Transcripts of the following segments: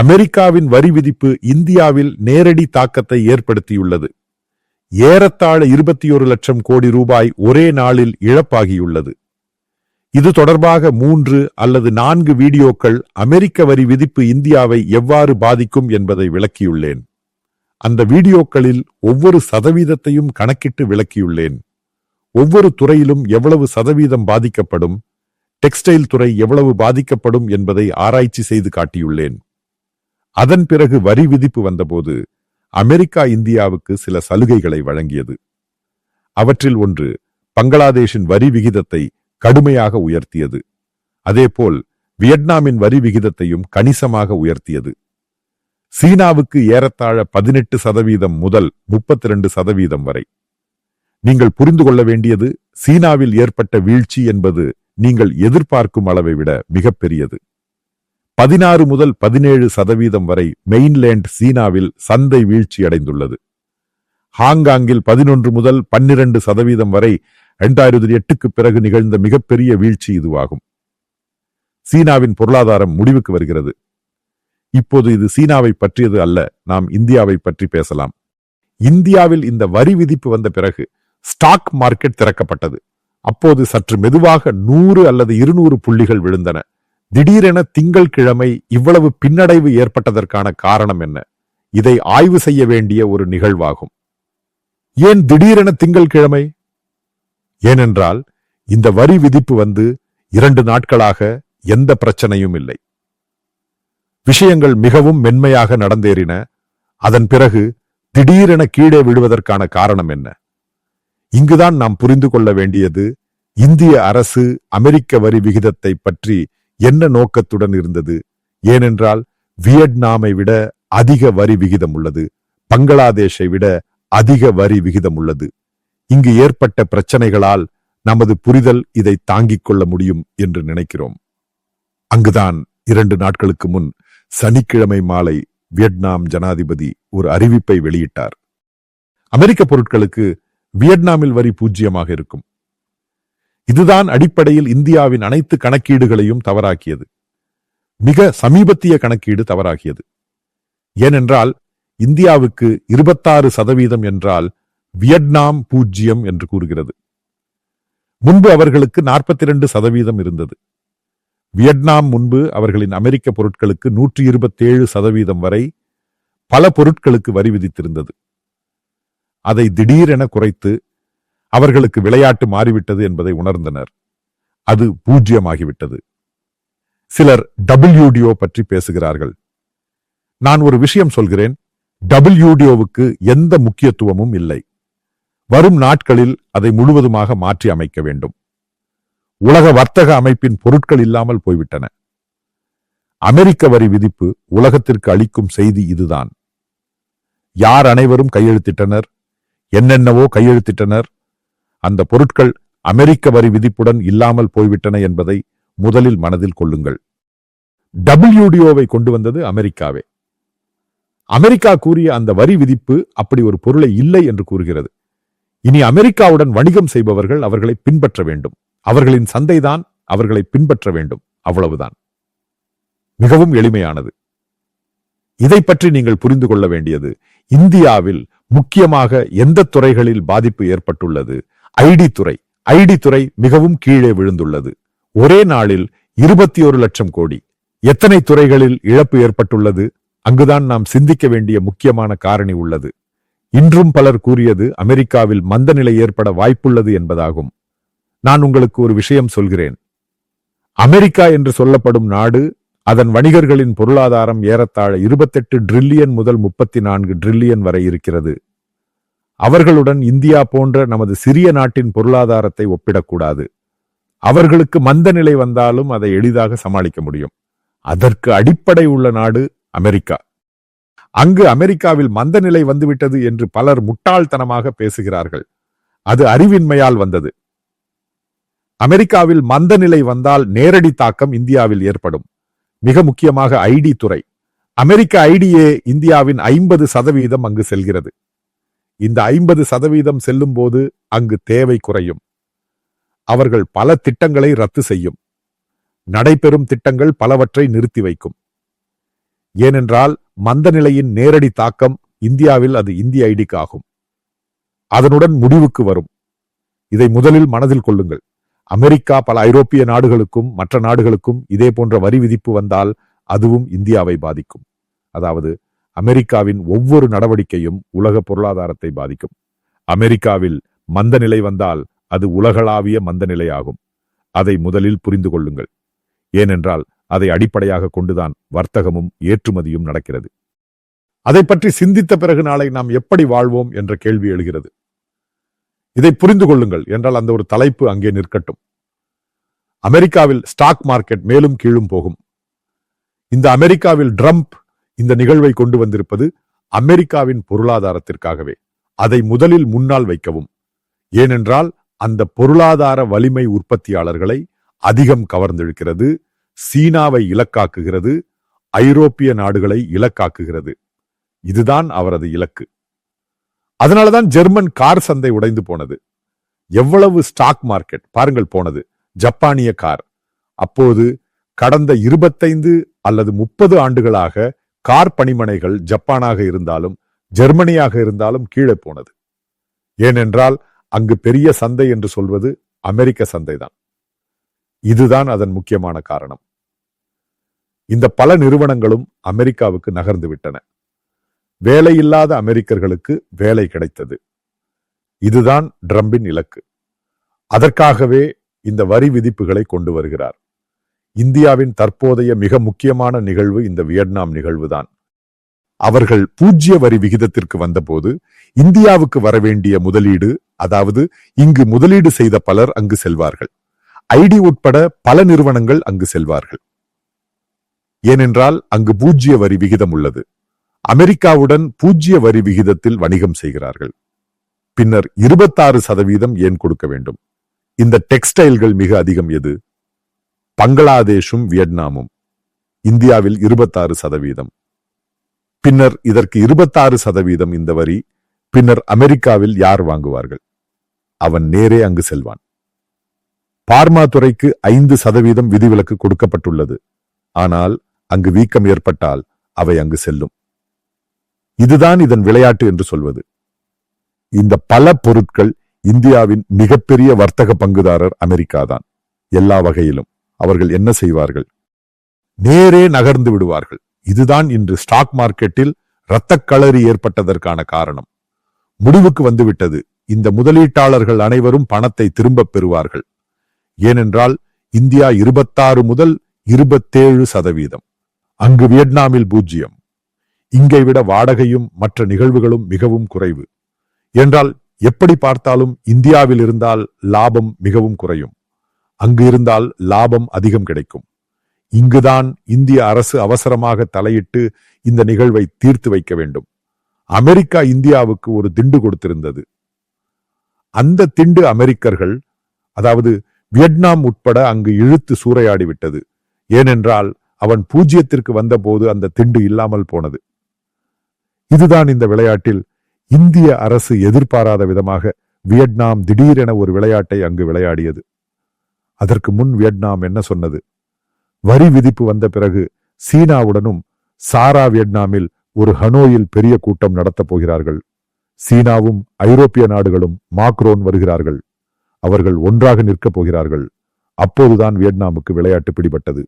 அமெரிக்காவின் வரி விதிப்பு இந்தியாவில் நேரடி தாக்கத்தை ஏற்படுத்தியுள்ளது. ஏறத்தாழ இருபத்தி ஒரு லட்சம் கோடி ரூபாய் ஒரே நாளில் இழப்பாகியுள்ளது. இது தொடர்பாக மூன்று அல்லது நான்கு வீடியோக்கள் அமெரிக்க வரி விதிப்பு இந்தியாவை எவ்வாறு பாதிக்கும் என்பதை விளக்கியுள்ளேன். அந்த வீடியோக்களில் ஒவ்வொரு சதவீதத்தையும் கணக்கிட்டு விளக்கியுள்ளேன். ஒவ்வொரு துறையிலும் எவ்வளவு சதவீதம் பாதிக்கப்படும் டெக்ஸ்டைல் துறை எவ்வளவு பாதிக்கப்படும் என்பதை ஆராய்ச்சி செய்து காட்டியுள்ளேன். அதன் பிறகு வரி விதிப்பு வந்தபோது அமெரிக்கா இந்தியாவுக்கு சில சலுகைகளை வழங்கியது. அவற்றில் ஒன்று பங்களாதேஷின் வரி விகிதத்தை கடுமையாக உயர்த்தியது. அதேபோல் வியட்நாமின் வரி விகிதத்தையும் கணிசமாக உயர்த்தியது. சீனாவுக்கு ஏறத்தாழ பதினெட்டு சதவீதம் முதல் முப்பத்தி ரெண்டு சதவீதம் வரை. நீங்கள் புரிந்து கொள்ள வேண்டியது சீனாவில் ஏற்பட்ட வீழ்ச்சி என்பது நீங்கள் எதிர்பார்க்கும் அளவை விட மிகப்பெரியது. பதினாறு முதல் பதினேழு சதவீதம் வரை மெயின்லேண்ட் சீனாவில் சந்தை வீழ்ச்சி அடைந்துள்ளது ஹாங்காங்கில் பதினொன்று முதல் பன்னிரண்டு சதவீதம் வரை இரண்டாயிரத்தி எட்டுக்கு பிறகு நிகழ்ந்த மிகப்பெரிய வீழ்ச்சி இதுவாகும். சீனாவின் பொருளாதாரம் முடிவுக்கு வருகிறது. இப்போது இது சீனாவை பற்றியது அல்ல நாம் இந்தியாவை பற்றி பேசலாம். இந்தியாவில் இந்த வரி விதிப்பு வந்த பிறகு ஸ்டாக் மார்க்கெட் திறக்கப்பட்டது. அப்போது சற்று மெதுவாக நூறு அல்லது இருநூறு புள்ளிகள் விழுந்தன. திடீரென திங்கள் கிழமை இவ்வளவு பின்னடைவு ஏற்பட்டதற்கான காரணம் என்ன? இதை ஆய்வு செய்ய வேண்டிய ஒரு நிகழ்வாகும். ஏன் திடீரென திங்கள் கிழமை? ஏனென்றால் இந்த வரி விதிப்பு வந்து இரண்டு நாட்களாக எந்த பிரச்சனையும் இல்லை. விஷயங்கள் மிகவும் மென்மையாக நடந்தேறின. அதன் பிறகு திடீரென கீழே விழுவதற்கான காரணம் என்ன? இங்குதான் நாம் புரிந்து கொள்ள வேண்டியது இந்திய அரசு அமெரிக்க வரி விகிதத்தை பற்றி என்ன நோக்கத்துடன் இருந்தது? ஏனென்றால் வியட்நாமை விட அதிக வரி விகிதம் உள்ளது. பங்களாதேஷை விட அதிக வரி விகிதம் உள்ளது. இங்கு ஏற்பட்ட பிரச்சனைகளால் நமது புரிதல் இதை தாங்கிக் கொள்ள முடியும் என்று நினைக்கிறோம். அங்குதான் இரண்டு நாட்களுக்கு முன் சனிக்கிழமை மாலை வியட்நாம் ஜனாதிபதி ஒரு அறிவிப்பை வெளியிட்டார். அமெரிக்க பொருட்களுக்கு வியட்நாமில் வரி பூஜ்ஜியமாக இருக்கும். இதுதான் அடிப்படையில் இந்தியாவின் அனைத்து கணக்கீடுகளையும் தவறாக்கியது. மிக சமீபத்திய கணக்கீடு தவறாகியது ஏனென்றால் இந்தியாவுக்கு இருபத்தாறு சதவீதம் என்றால் வியட்நாம் பூஜ்ஜியம் என்று கூறுகிறது. முன்பு அவர்களுக்கு நாற்பத்தி இரண்டு சதவீதம் இருந்தது. வியட்நாம் முன்பு அவர்களின் அமெரிக்க பொருட்களுக்கு நூற்றி இருபத்தேழு சதவீதம் வரை பல பொருட்களுக்கு வரி விதித்திருந்தது. அதை திடீரென குறைத்து அவர்களுக்கு விளையாட்டு மாறிவிட்டது என்பதை உணர்ந்தனர். அது பூஜ்யமாகிவிட்டது. சிலர் டபிள்யூடிஓ பற்றி பேசுகிறார்கள். நான் ஒரு விஷயம் சொல்கிறேன். டபிள்யூடிஓவுக்கு எந்த முக்கியத்துவமும் இல்லை. வரும் நாட்களில் அதை முழுவதுமாக மாற்றி அமைக்க வேண்டும். உலக வர்த்தக அமைப்பின் பொருட்கள் இல்லாமல் போய்விட்டன. அமெரிக்க வரி விதிப்பு உலகத்திற்கு அளிக்கும் செய்தி இதுதான். யார் அனைவரும் கையெழுத்திட்டனர்? என்னென்னவோ கையெழுத்திட்டனர்? அந்த பொருட்கள் அமெரிக்க வரி விதிப்புடன் இல்லாமல் போய்விட்டன என்பதை முதலில் மனதில் கொள்ளுங்கள். டபிள்யூடிஓவை கொண்டு வந்தது அமெரிக்காவே. அமெரிக்கா கூறிய அந்த வரி விதிப்பு அப்படி ஒரு பொருளை இல்லை என்று கூறுகிறது. இனி அமெரிக்காவுடன் வணிகம் செய்பவர்கள் அவர்களை பின்பற்ற வேண்டும். அவர்களின் சந்தைதான் அவர்களை பின்பற்ற வேண்டும். அவ்வளவுதான். மிகவும் எளிமையானது. இதை பற்றி நீங்கள் புரிந்து கொள்ள வேண்டியது இந்தியாவில் முக்கியமாக எந்த துறைகளில் பாதிப்பு ஏற்பட்டுள்ளது ஐடி துறை ஐடி துறை மிகவும் கீழே விழுந்துள்ளது. ஒரே நாளில் இருபத்தி ஒரு லட்சம் கோடி. எத்தனை துறைகளில் இழப்பு ஏற்பட்டுள்ளது? அங்குதான் நாம் சிந்திக்க வேண்டிய முக்கியமான காரணி உள்ளது. இன்றும் பலர் கூறியது அமெரிக்காவில் மந்தநிலை ஏற்பட வாய்ப்புள்ளது என்பதாகும். நான் உங்களுக்கு ஒரு விஷயம் சொல்கிறேன். அமெரிக்கா என்று சொல்லப்படும் நாடு அதன் வணிகர்களின் பொருளாதாரம் ஏறத்தாழ இருபத்தெட்டு ட்ரில்லியன் முதல் முப்பத்தி நான்கு ட்ரில்லியன் வரை இருக்கிறது. அவர்களுடன் இந்தியா போன்ற நமது சிறிய நாட்டின் பொருளாதாரத்தை ஒப்பிடக்கூடாது. அவர்களுக்கு மந்த நிலை வந்தாலும் அதை எளிதாக சமாளிக்க முடியும். அதற்கு அடிப்படை உள்ள நாடு அமெரிக்கா. அங்கு அமெரிக்காவில் மந்த நிலை வந்துவிட்டது என்று பலர் முட்டாள்தனமாக பேசுகிறார்கள். அது அறிவின்மையால் வந்தது. அமெரிக்காவில் மந்த நிலை வந்தால் நேரடி தாக்கம் இந்தியாவில் ஏற்படும். மிக முக்கியமாக ஐடி துறை. அமெரிக்க ஐடியே இந்தியாவின் ஐம்பது சதவீதம் அங்கு செல்கிறது. இந்த ஐம்பது சதவீதம் செல்லும் போது அங்கு தேவை குறையும். அவர்கள் பல திட்டங்களை ரத்து செய்யும். நடைபெறும் திட்டங்கள் பலவற்றை நிறுத்தி வைக்கும். ஏனென்றால் மந்த நிலையின் நேரடி தாக்கம் இந்தியாவில் அது இந்திய ஐடிக்கு ஆகும். அதனுடன் முடிவுக்கு வரும். இதை முதலில் மனதில் கொள்ளுங்கள். அமெரிக்கா பல ஐரோப்பிய நாடுகளுக்கும் மற்ற நாடுகளுக்கும் இதே போன்ற வரி விதிப்பு வந்தால் அதுவும் இந்தியாவை பாதிக்கும். அதாவது அமெரிக்காவின் ஒவ்வொரு நடவடிக்கையும் உலக பொருளாதாரத்தை பாதிக்கும். அமெரிக்காவில் மந்த நிலை வந்தால் அது உலகளாவிய மந்த நிலையாகும். அதை முதலில் புரிந்து கொள்ளுங்கள். ஏனென்றால் அதை அடிப்படையாக கொண்டுதான் வர்த்தகமும் ஏற்றுமதியும் நடக்கிறது. அதை பற்றி சிந்தித்த பிறகு நாளை நாம் எப்படி வாழ்வோம் என்ற கேள்வி எழுகிறது. இதை புரிந்து கொள்ளுங்கள் என்றால் அந்த ஒரு தலைப்பு அங்கே நிற்கட்டும். அமெரிக்காவில் ஸ்டாக் மார்க்கெட் மேலும் கீழும் போகும். இந்த அமெரிக்காவில் ட்ரம்ப் இந்த நிகழ்வை கொண்டு வந்திருப்பது அமெரிக்காவின் பொருளாதாரத்திற்காகவே. அதை முதலில் முன்னால் வைக்கவும். ஏனென்றால் அந்த பொருளாதார வலிமை உற்பத்தியாளர்களை அதிகம் கவர்ந்தெழுக்கிறது சீனாவை இலக்காக்குகிறது ஐரோப்பிய நாடுகளை இலக்காக்குகிறது. இதுதான் அவரது இலக்கு. அதனாலதான் ஜெர்மன் கார் சந்தை உடைந்து போனது. எவ்வளவு ஸ்டாக் மார்க்கெட் பாருங்கள் போனது ஜப்பானிய கார். அப்போது கடந்த இருபத்தைந்து அல்லது முப்பது ஆண்டுகளாக கார் பணிமனைகள் ஜப்பானாக இருந்தாலும் ஜெர்மனியாக இருந்தாலும் கீழே போனது. ஏனென்றால் அங்கு பெரிய சந்தை என்று சொல்வது அமெரிக்க சந்தைதான். இதுதான் அதன் முக்கியமான காரணம். இந்த பல நிறுவனங்களும் அமெரிக்காவுக்கு நகர்ந்து விட்டன. வேலையில்லாத அமெரிக்கர்களுக்கு வேலை கிடைத்தது. இதுதான் ட்ரம்பின் இலக்கு. அதற்காகவே இந்த வரி விதிப்புகளை கொண்டு வருகிறார். இந்தியாவின் தற்போதைய மிக முக்கியமான நிகழ்வு இந்த வியட்நாம் நிகழ்வுதான். அவர்கள் பூஜ்ய வரி விகிதத்திற்கு வந்தபோது இந்தியாவுக்கு வரவேண்டிய முதலீடு அதாவது இங்கு முதலீடு செய்த பலர் அங்கு செல்வார்கள். ஐடி உட்பட பல நிறுவனங்கள் அங்கு செல்வார்கள். ஏனென்றால் அங்கு பூஜ்ய வரி விகிதம் உள்ளது. அமெரிக்காவுடன் பூஜ்ய வரி விகிதத்தில் வணிகம் செய்கிறார்கள். பின்னர் இருபத்தாறு சதவீதம் ஏன் கொடுக்க வேண்டும்? இந்த டெக்ஸ்டைல்கள் மிக அதிகம் எது? பங்களாதேஷும் வியட்நாமும். இந்தியாவில் இருபத்தாறு சதவீதம். பின்னர் இதற்கு இருபத்தாறு சதவீதம் இந்த வரி பின்னர் அமெரிக்காவில் யார் வாங்குவார்கள்? அவன் நேரே அங்கு செல்வான். பார்மா துறைக்கு ஐந்து சதவீதம் விதிவிலக்கு கொடுக்கப்பட்டுள்ளது. ஆனால் அங்கு வீக்கம் ஏற்பட்டால் அவை அங்கு செல்லும். இதுதான் இதன் விளையாட்டு என்று சொல்வது. இந்த பல பொருட்கள் இந்தியாவின் மிகப்பெரிய வர்த்தக பங்குதாரர் அமெரிக்கா தான் எல்லா வகையிலும். அவர்கள் என்ன செய்வார்கள்? நேரே நகர்ந்து விடுவார்கள். இதுதான் இன்று ஸ்டாக் மார்க்கெட்டில் இரத்தக் ஏற்பட்டதற்கான காரணம். முடிவுக்கு வந்துவிட்டது. இந்த முதலீட்டாளர்கள் அனைவரும் பணத்தை திரும்பப் பெறுவார்கள். ஏனென்றால் இந்தியா இருபத்தாறு முதல் இருபத்தேழு சதவீதம். அங்கு வியட்நாமில் பூஜ்ஜியம். இங்கை விட வாடகையும் மற்ற நிகழ்வுகளும் மிகவும் குறைவு. என்றால் எப்படி பார்த்தாலும் இந்தியாவில் இருந்தால் லாபம் மிகவும் குறையும். அங்கு இருந்தால் லாபம் அதிகம் கிடைக்கும். இங்குதான் இந்திய அரசு அவசரமாக தலையிட்டு இந்த நிகழ்வை தீர்த்து வைக்க வேண்டும். அமெரிக்கா இந்தியாவுக்கு ஒரு திண்டு கொடுத்திருந்தது. அந்த திண்டு அமெரிக்கர்கள் அதாவது வியட்நாம் உட்பட அங்கு இழுத்து சூறையாடி விட்டது. ஏனென்றால் அவன் பூஜ்யத்திற்கு வந்தபோது அந்த திண்டு இல்லாமல் போனது. இதுதான் இந்த விளையாட்டில் இந்திய அரசு எதிர்பாராத விதமாக வியட்நாம் திடீரென ஒரு விளையாட்டை அங்கு விளையாடியது. அதற்கு முன் வியட்நாம் என்ன சொன்னது? வரி விதிப்பு வந்த பிறகு சீனாவுடனும் சாரா வியட்நாமில் ஒரு ஹனோயில் பெரிய கூட்டம் நடத்தப் போகிறார்கள். சீனாவும் ஐரோப்பிய நாடுகளும் மாக்ரோன் வருகிறார்கள். அவர்கள் ஒன்றாக நிற்கப் போகிறார்கள். அப்போதுதான் வியட்நாமுக்கு விளையாட்டு பிடிபட்டது.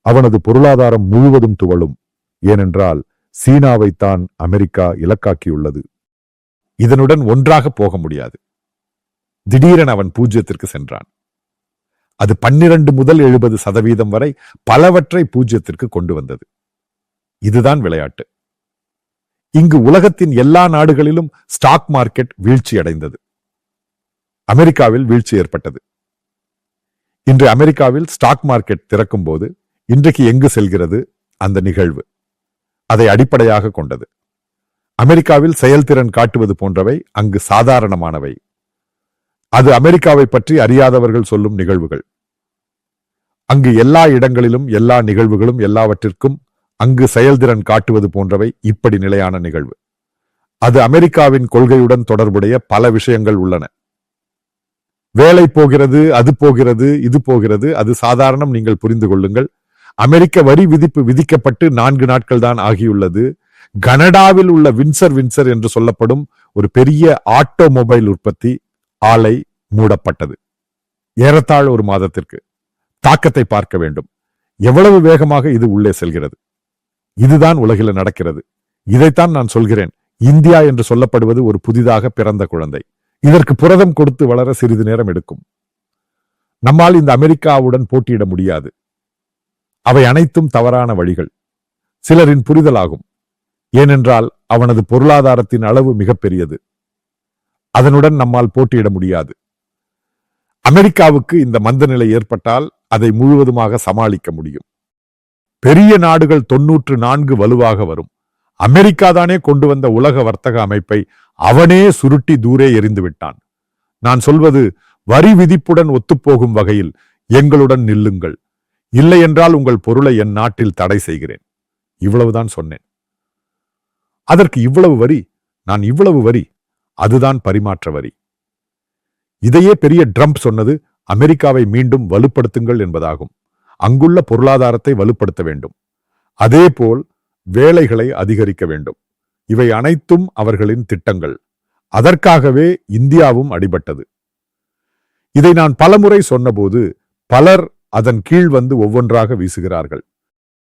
அவனது பொருளாதாரம் முழுவதும் துவளும். ஏனென்றால் சீனாவைத்தான் அமெரிக்கா இலக்காக்கியுள்ளது. இதனுடன் ஒன்றாக போக முடியாது. திடீரென அவன் பூஜ்யத்திற்கு சென்றான். அது பன்னிரண்டு முதல் எழுபது சதவீதம் வரை பலவற்றை பூஜ்யத்திற்கு கொண்டு வந்தது. இதுதான் விளையாட்டு. இங்கு உலகத்தின் எல்லா நாடுகளிலும் ஸ்டாக் மார்க்கெட் வீழ்ச்சி அடைந்தது. அமெரிக்காவில் வீழ்ச்சி ஏற்பட்டது. இன்று அமெரிக்காவில் ஸ்டாக் மார்க்கெட் திறக்கும் போது இன்றைக்கு எங்கு செல்கிறது அந்த நிகழ்வு? அதை அடிப்படையாக கொண்டது. அமெரிக்காவில் செயல்திறன் காட்டுவது போன்றவை அங்கு சாதாரணமானவை. அது அமெரிக்காவை பற்றி அறியாதவர்கள் சொல்லும் நிகழ்வுகள். அங்கு எல்லா இடங்களிலும் எல்லா நிகழ்வுகளும் எல்லாவற்றிற்கும் அங்கு செயல்திறன் காட்டுவது போன்றவை இப்படி நிலையான நிகழ்வு. அது அமெரிக்காவின் கொள்கையுடன் தொடர்புடைய பல விஷயங்கள் உள்ளன. வேலை போகிறது அது போகிறது இது போகிறது அது சாதாரணம் நீங்கள் புரிந்து கொள்ளுங்கள். அமெரிக்க வரி விதிப்பு விதிக்கப்பட்டு நான்கு நாட்கள் தான் ஆகியுள்ளது. கனடாவில் உள்ள வின்சர் வின்சர் என்று சொல்லப்படும் ஒரு பெரிய ஆட்டோமொபைல் உற்பத்தி ஆலை மூடப்பட்டது. ஏறத்தாழ் ஒரு மாதத்திற்கு தாக்கத்தை பார்க்க வேண்டும். எவ்வளவு வேகமாக இது உள்ளே செல்கிறது? இதுதான் உலகில நடக்கிறது. இதைத்தான் நான் சொல்கிறேன். இந்தியா என்று சொல்லப்படுவது ஒரு புதிதாக பிறந்த குழந்தை. இதற்கு புரதம் கொடுத்து வளர சிறிது நேரம் எடுக்கும். நம்மால் இந்த அமெரிக்காவுடன் போட்டியிட முடியாது. அவை அனைத்தும் தவறான வழிகள். சிலரின் புரிதலாகும். ஏனென்றால் அவனது பொருளாதாரத்தின் அளவு மிகப்பெரியது. அதனுடன் நம்மால் போட்டியிட முடியாது. அமெரிக்காவுக்கு இந்த மந்தநிலை ஏற்பட்டால் அதை முழுவதுமாக சமாளிக்க முடியும். பெரிய நாடுகள் தொன்னூற்று நான்கு வலுவாக வரும். அமெரிக்கா தானே கொண்டு வந்த உலக வர்த்தக அமைப்பை அவனே சுருட்டி தூரே எறிந்து விட்டான். நான் சொல்வது வரி விதிப்புடன் ஒத்துப்போகும் வகையில் எங்களுடன் நில்லுங்கள். இல்லை என்றால் உங்கள் பொருளை என் நாட்டில் தடை செய்கிறேன். இவ்வளவுதான் சொன்னேன். அதற்கு இவ்வளவு வரி நான் இவ்வளவு வரி அதுதான் பரிமாற்ற வரி. இதையே பெரிய ட்ரம்ப் சொன்னது அமெரிக்காவை மீண்டும் வலுப்படுத்துங்கள் என்பதாகும். அங்குள்ள பொருளாதாரத்தை வலுப்படுத்த வேண்டும். அதேபோல் வேலைகளை அதிகரிக்க வேண்டும். இவை அனைத்தும் அவர்களின் திட்டங்கள். அதற்காகவே இந்தியாவும் அடிபட்டது. இதை நான் பலமுறை சொன்னபோது பலர் அதன் கீழ் வந்து ஒவ்வொன்றாக வீசுகிறார்கள்.